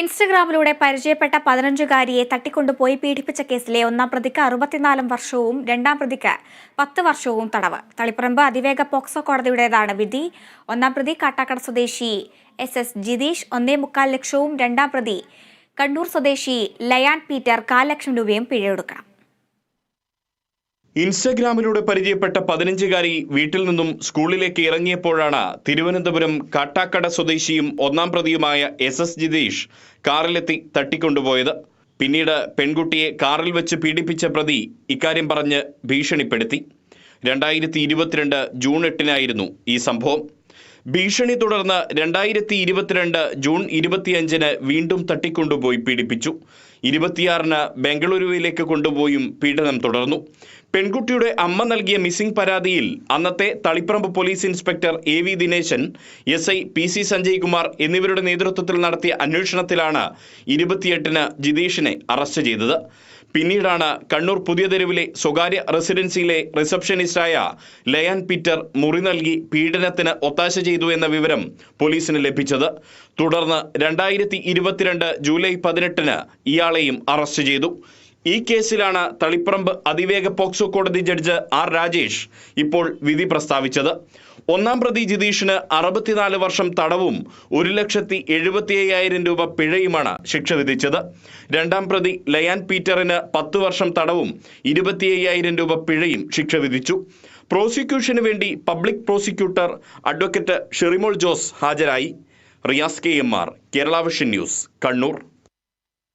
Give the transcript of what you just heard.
ഇൻസ്റ്റഗ്രാമിലൂടെ പരിചയപ്പെട്ട പതിനഞ്ചുകാരിയെ തട്ടിക്കൊണ്ടുപോയി പീഡിപ്പിച്ച കേസിലെ ഒന്നാം പ്രതിക്ക് അറുപത്തിനാലും വർഷവും രണ്ടാം പ്രതിക്ക് പത്ത് വർഷവും തടവ്. തളിപ്പറമ്പ് അതിവേഗ പോക്സോ കോടതിയുടേതാണ് വിധി. ഒന്നാം പ്രതി കാട്ടാക്കട സ്വദേശി എസ് എസ് ജിതീഷ് ഒന്നേ മുക്കാൽ ലക്ഷവും രണ്ടാം പ്രതി കണ്ണൂർ സ്വദേശി ലയാൻ പീറ്റർ കാൽ ലക്ഷം രൂപയും പിഴയൊടുക്കണം. ഇൻസ്റ്റഗ്രാമിലൂടെ പരിചയപ്പെട്ട പതിനഞ്ചുകാരി വീട്ടിൽ നിന്നും സ്കൂളിലേക്ക് ഇറങ്ങിയപ്പോഴാണ് തിരുവനന്തപുരം കാട്ടാക്കട സ്വദേശിയും ഒന്നാം പ്രതിയുമായ എസ് എസ് ജിതീഷ് കാറിലെത്തി തട്ടിക്കൊണ്ടുപോയത്. പിന്നീട് പെൺകുട്ടിയെ കാറിൽ വെച്ച് പീഡിപ്പിച്ച പ്രതി ഇക്കാര്യം പറഞ്ഞ് ഭീഷണിപ്പെടുത്തി. രണ്ടായിരത്തി ഇരുപത്തിരണ്ട് ജൂൺ എട്ടിനായിരുന്നു ഈ സംഭവം. ഭീഷണി തുടർന്ന് രണ്ടായിരത്തി ഇരുപത്തിരണ്ട് ജൂൺ ഇരുപത്തിയഞ്ചിന് വീണ്ടും തട്ടിക്കൊണ്ടുപോയി പീഡിപ്പിച്ചു. ഇരുപത്തിയാറിന് ബംഗളൂരുവിലേക്ക് കൊണ്ടുപോയും പീഡനം തുടർന്നു. പെൺകുട്ടിയുടെ അമ്മ നൽകിയ മിസ്സിംഗ് പരാതിയിൽ അന്നത്തെ Taliparamba police inspector A V Dineshan S I P C Sanjay Kumar എന്നിവരുടെ നേതൃത്വത്തിൽ നടത്തിയ അന്വേഷണത്തിലാണ് ഇരുപത്തിയെട്ടിന് ജിതീഷിനെ അറസ്റ്റ് ചെയ്തത്. പിന്നീടാണ് കണ്ണൂർ പുതിയ തെരുവിലെ സ്വകാര്യ റെസിഡൻസിയിലെ റിസപ്ഷനിസ്റ്റായ ലയാൻ പീറ്റർ മുറി നൽകി പീഡനത്തിന് ഒത്താശ ചെയ്തു എന്ന വിവരം പോലീസിന് ലഭിച്ചത്. തുടർന്ന് രണ്ടായിരത്തി ജൂലൈ പതിനെട്ടിന് ഇയാളെയും അറസ്റ്റ് ചെയ്തു. ഈ കേസിലാണ് തളിപ്പറമ്പ് അതിവേഗ പോക്സോ കോടതി ജഡ്ജ് ആർ രാജേഷ് ഇപ്പോൾ വിധി പ്രസ്താവിച്ചത്. ഒന്നാം പ്രതി ജിതീഷിന് അറുപത്തിനാല് വർഷം തടവും ഒരു ലക്ഷത്തി എഴുപത്തി അയ്യായിരം രൂപ പിഴയുമാണ് ശിക്ഷ വിധിച്ചത്. രണ്ടാം പ്രതി ലയാൻ പീറ്ററിന് പത്ത് വർഷം തടവും ഇരുപത്തി അയ്യായിരം രൂപ പിഴയും ശിക്ഷ വിധിച്ചു. പ്രോസിക്യൂഷന് വേണ്ടി public prosecutor advocate Sherimol Jose ഹാജരായി. Riyas K M R Kerala vision news Kannur.